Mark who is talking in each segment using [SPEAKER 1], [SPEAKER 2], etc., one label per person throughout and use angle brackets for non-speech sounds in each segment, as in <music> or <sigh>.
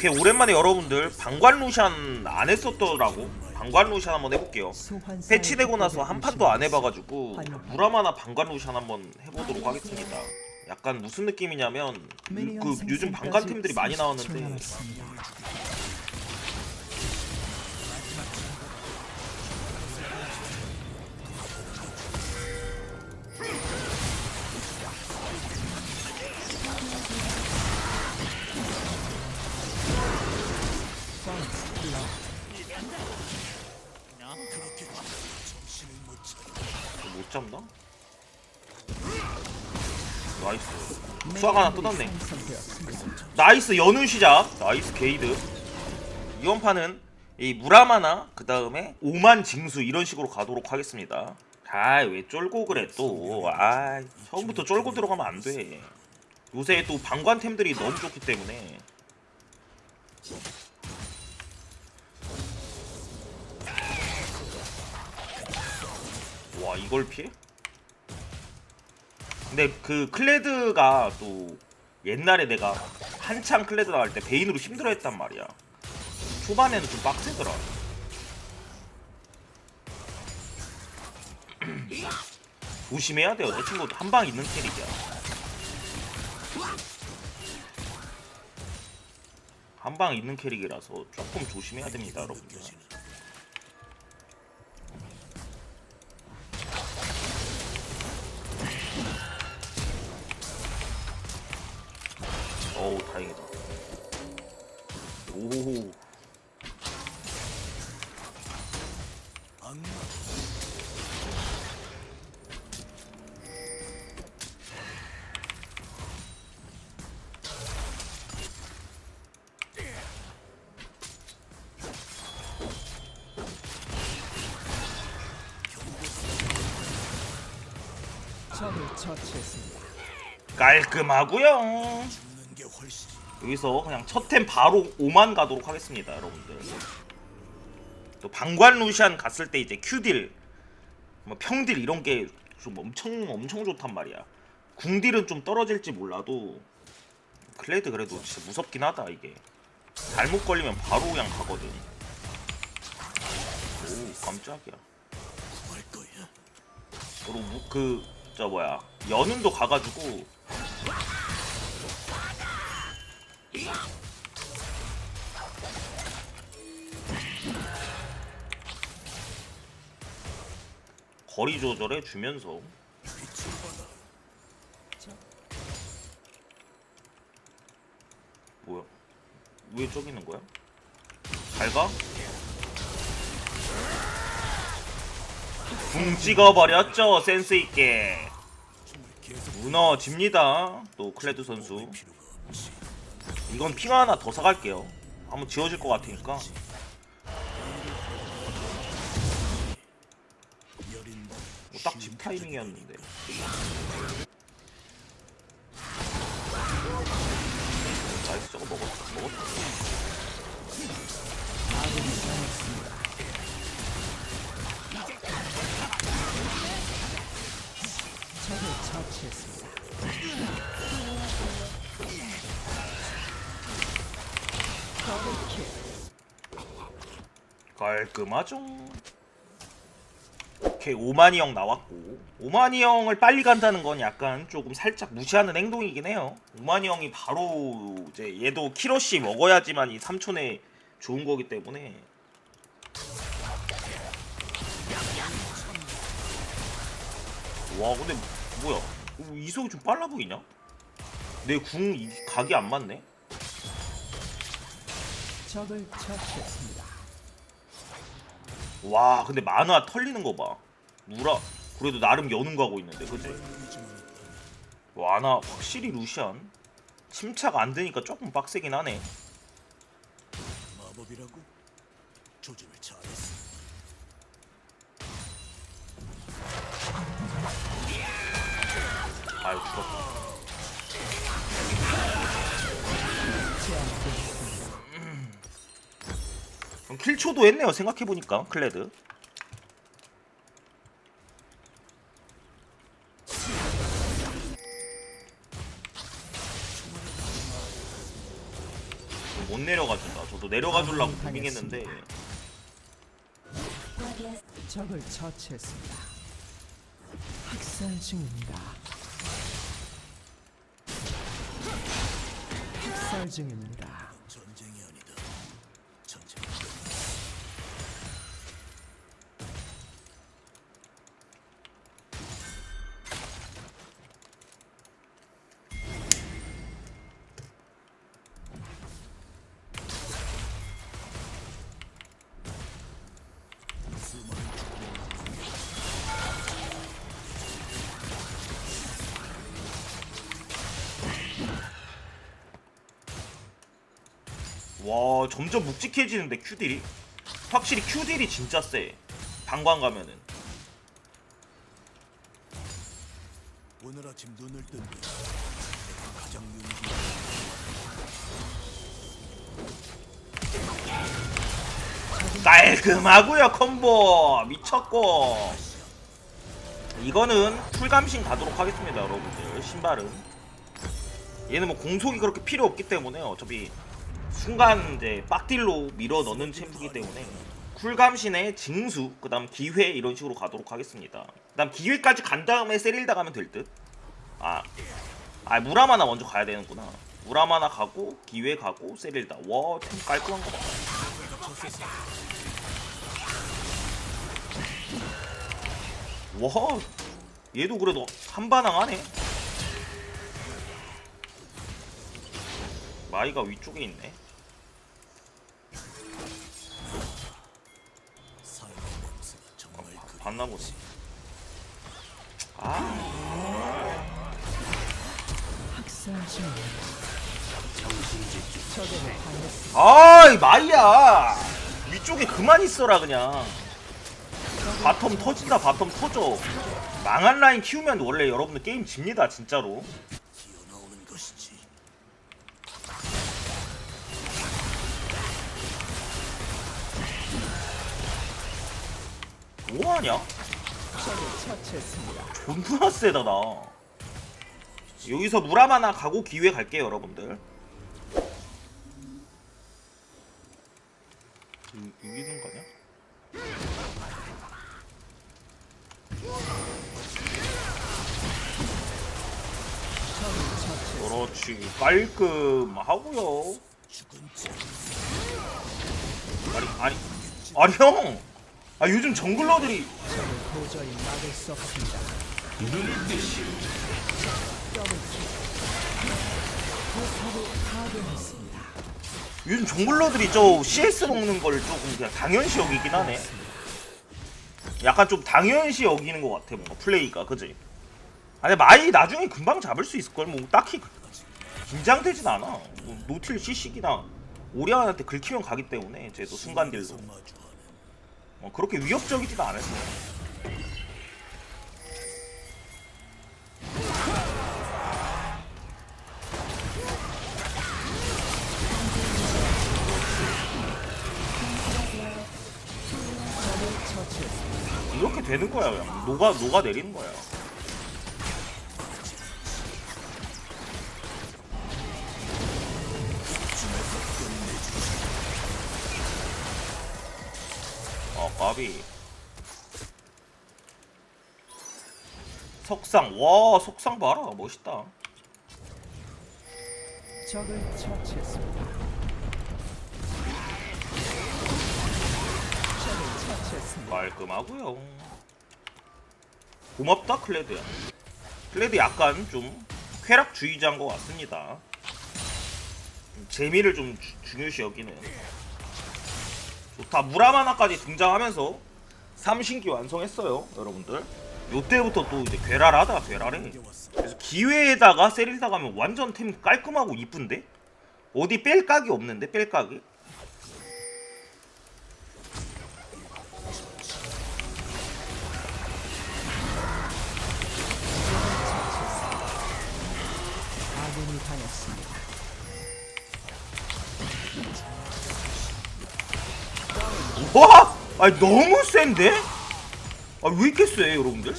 [SPEAKER 1] 오케이 오랜만에 여러분들 방관 루시안 안 했었더라고. 방관 루시안 한번 해볼게요. 패치되고 나서 한 판도 안 해봐가지고 무라마나 방관 루시안 한번 해보도록 하겠습니다. 약간 무슨 느낌이냐면 유- 그 요즘 방관 팀들이 많이 나왔는데 수학 하나 뜯었네. 나이스 연운 시작. 나이스 게이드. 이번 판은 이 무라마나 그 다음에 오만 징수 이런 식으로 가도록 하겠습니다. 아왜 쫄고 그래 또아 처음부터 쫄고 들어가면 안돼. 요새 또 방관템들이 너무 좋기 때문에. 와 이걸 피해? 근데 그 클레드가 또 옛날에 내가 한창 클레드 나갈 때 베인으로 힘들어했단 말이야. 초반에는 좀 빡세더라. <clears throat> 조심해야 돼요. 내 친구도 한 방 있는 캐릭이야. 한 방 있는 캐릭이라서 조금 조심해야 됩니다, 여러분들. 어우 다행이다. 오.
[SPEAKER 2] 적을 처치했습니다.
[SPEAKER 1] 깔끔하고요. 여기서 그냥 첫 템 바로 5만 가도록 하겠습니다, 여러분들. 또 방관 루시안 갔을 때 이제 큐딜, 뭐 평딜 이런 게 좀 엄청 엄청 좋단 말이야. 궁딜은 좀 떨어질지 몰라도 클레드 그래도 진짜 무섭긴 하다 이게. 잘못 걸리면 바로 그냥 가거든. 오 깜짝이야. 그리고 그 저 뭐야 연운도 가가지고 거리 조절해 주면서 뭐야 왜 저기 있는 거야? 잘 가? 붕 찍어버렸죠 센스 있게 무너집니다 또 클레드 선수 이건 핑 하나 더 사갈게요. 한번 지워질 것 같으니까. 뭐 딱집 타이밍이었는데. 나이스 저거 먹었어 먹었어
[SPEAKER 2] 적을 처치했습니다.
[SPEAKER 1] 깔끔하죠. 오케이 오마니 형 나왔고 오마니 형을 빨리 간다는 건 약간 조금 살짝 무시하는 행동이긴 해요. 오마니 형이 바로 이제 얘도 키로씨 먹어야지만 이 삼촌에 좋은 거기 때문에 와 근데 뭐야 어, 이속이 좀 빨라 보이냐? 내 궁 각이 안 맞네.
[SPEAKER 2] 적을 처치했습니다.
[SPEAKER 1] 와 근데 만화 털리는 거 봐. 무라 그래도 나름 여는 거 하고 있는데 그지? 와나 확실히 루시안 침착 안 되니까 조금 빡세긴 하네.
[SPEAKER 3] 마법이라고 조준을 잘했어.
[SPEAKER 1] 아유 죽었다. 킬초도 했네요 생각해 보니까 클레드. 못 내려가준다. 저도 내려가주려고 무빙했는데
[SPEAKER 2] 적을 처치했습니다. 학살 중입니다. 학살 중입니다.
[SPEAKER 1] 와 점점 묵직해지는데 큐딜이? 확실히 큐딜이 진짜 세. 방광 가면은.
[SPEAKER 3] 오늘 아침 눈을 뜬게 가장
[SPEAKER 1] 깔끔하고요 콤보. 미쳤고. 이거는 풀감신 가도록 하겠습니다 여러분들. 신발은. 얘는 뭐 공속이 그렇게 필요 없기 때문에 어차피 순간 이제 빡딜로 밀어 넣는 챔프기 때문에 쿨감신에 징수 그 다음 기회 이런 식으로 가도록 하겠습니다. 그 다음 기회까지 간 다음에 세릴다 가면 될 듯. 아, 아 무라마나 먼저 가야 되는구나. 무라마나 가고 기회 가고 세릴다. 와 템 깔끔한 거 봐. 와 얘도 그래도 한반항 하네 마이가 위쪽에 있네.
[SPEAKER 3] 삶의 냄새가 정말 그
[SPEAKER 1] 봤나 보지. 아.
[SPEAKER 2] 당했습니다.
[SPEAKER 1] 아이 마이야. 위쪽에 그만 있어라 그냥. 바텀 터진다 바텀 터져. 망한 라인 키우면 원래 여러분들 게임 집니다 진짜로 뭐하냐? 존나 세다 나 여기서 무라마나 가고 기회 갈게요 여러분들 이, 이기는 거냐? 그렇지 깔끔하고요 아니 아니 아니 형! 아 요즘 정글러들이. 요즘 정글러들이 저 CS 먹는 걸 조금 그냥 당연시 여기긴 하네 약간 좀 당연시 여기는 것 같아 뭔가 플레이가 그지? 아 근데 마이 나중에 금방 잡을 수 있을걸 뭐 딱히 긴장되진 않아 뭐 노틸 CC기나 오리아한테 긁히면 가기 때문에 쟤도 순간딜로 어, 그렇게 위협적이지도 않았어
[SPEAKER 2] 적을 처치했습니다.
[SPEAKER 1] 이렇게 되는 거야 그냥 녹아 녹아 내리는 거야 까비. 석상. 와 석상 봐라. 멋있다.
[SPEAKER 2] 적을 처치했습니다. 적을 처치했습니다.
[SPEAKER 1] 깔끔하고요. 고맙다 클레드야. 클레드 약간 좀 쾌락주의자인 것 같습니다. 좀 재미를 좀 주- 중요시 여기는. 좋 다 무라마나까지 등장하면서 삼신기 완성했어요 여러분들. 요때부터 또 이제 괴랄하다 괴랄해. 그래서 기회에다가 세릴다 가면 완전 템 깔끔하고 이쁜데? 어디 뺄 각이 없는데 뺄 각이 와! 아니 너무 센데? 아 왜 이렇게 세 여러분들?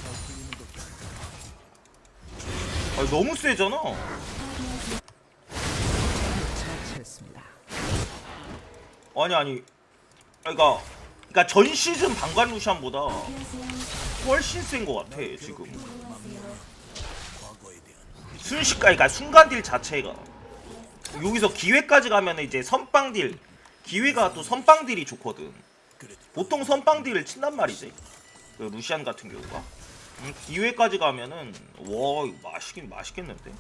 [SPEAKER 1] 아 너무 세잖아. 아니 아니 그러니까 그러니까 전 시즌 방관 루시안보다 훨씬 센 것 같아 지금 순식간 그러니까 순간 딜 자체가 여기서 기회까지 가면 이제 선빵 딜 기회가 또 선빵 딜이 좋거든 보통 선빵 딜을 친단 말이지. 그 루시안 같은 경우가. 음, 기회까지 가면은 와 이거 맛있긴 맛있겠는데?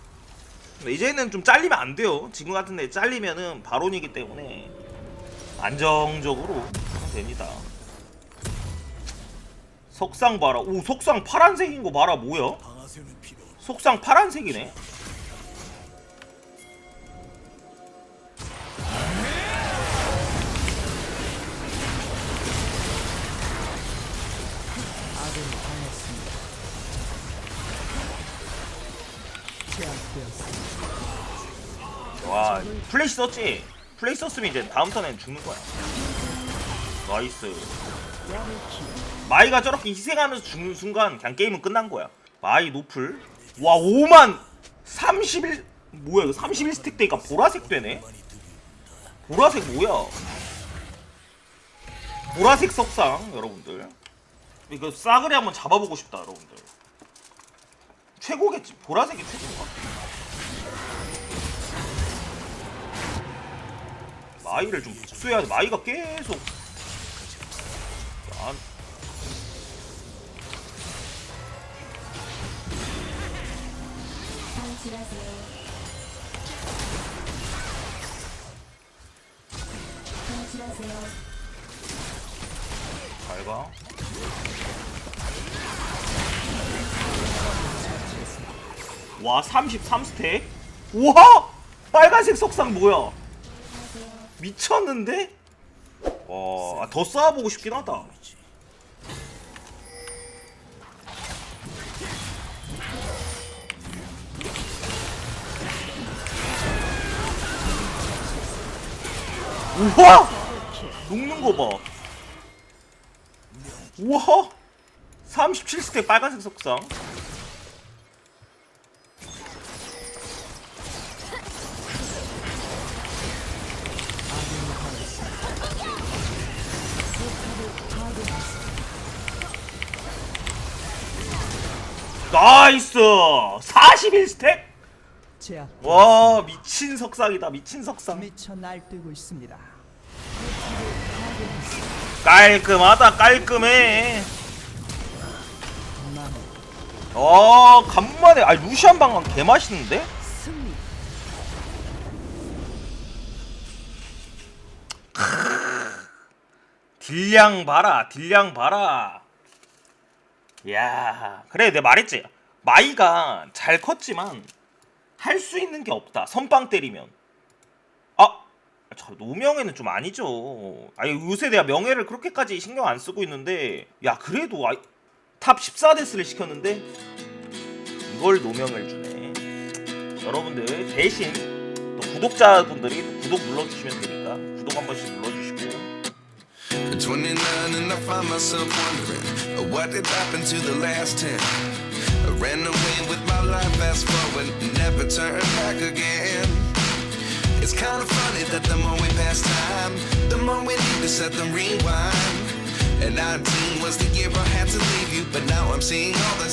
[SPEAKER 1] 근데 이제는 좀 잘리면 안 돼요. 지금 같은 데 잘리면은 바론이기 때문에 안정적으로 됩니다. 석상 봐라. 오 석상 파란색인 거 봐라 뭐야? 속상 파란색이네.
[SPEAKER 2] 아군이 당했습니다. 제압되었습니다.
[SPEAKER 1] 와, 플래시 썼지? 플래시 썼으면 이제 다음 턴엔 죽는 거야. 나이스. 마이가 저렇게 희생하면서 죽는 순간 그냥 게임은 끝난 거야. 마이 노플. 와, 5만 31 뭐야 이거 31 스택 되니까 보라색 되네. 보라색 뭐야? 보라색 석상 여러분들. 이거 싸그리 한번 잡아보고 싶다 여러분들. 최고겠지. 보라색이 최고인가? 마이를 좀 복수해야 돼. 마이가 계속 안
[SPEAKER 4] 방출하세요. 방출하세요.
[SPEAKER 1] 잘 가. 와 33스택? 우와! 빨간색 석상 뭐야? 미쳤는데? 와, 더 쌓아보고 싶긴 하다. 우와! 녹는 거 봐. 우와! 37스택 빨간색
[SPEAKER 2] 당했습니다.
[SPEAKER 1] 나이스! 41스택?
[SPEAKER 2] 제압.
[SPEAKER 1] 와, 미친 석상이다. 미친 석상.
[SPEAKER 2] 미쳐 날뛰고 있습니다.
[SPEAKER 1] 깔끔하다. 깔끔해. 아, 간만에 아 루시안 방황 개 맛있는데?
[SPEAKER 2] 승리.
[SPEAKER 1] 딜량 봐라. 딜량 봐라. 야, 그래 내가 말했지. 마이가 잘 컸지만 할 수 있는 게 없다. 선빵 때리면. 아, 저 노명에는 좀 아니죠. 아니 요새 내가 명예를 그렇게까지 신경 안 쓰고 있는데, 야 그래도 아, 탑 14데스를 시켰는데 이걸 노명을 주네. 여러분들 대신 또 구독자분들이 또 구독 눌러주시면 되니까 구독 한 번씩 눌러주시고.
[SPEAKER 5] At 29 and I find myself wondering uh, what did happen to the last 10. I ran away with my life, fast forward, never turn back again. It's kind of funny that the more we pass time, the more we need to set them rewind. And 19 was the year I had to leave you, but now I'm seeing all the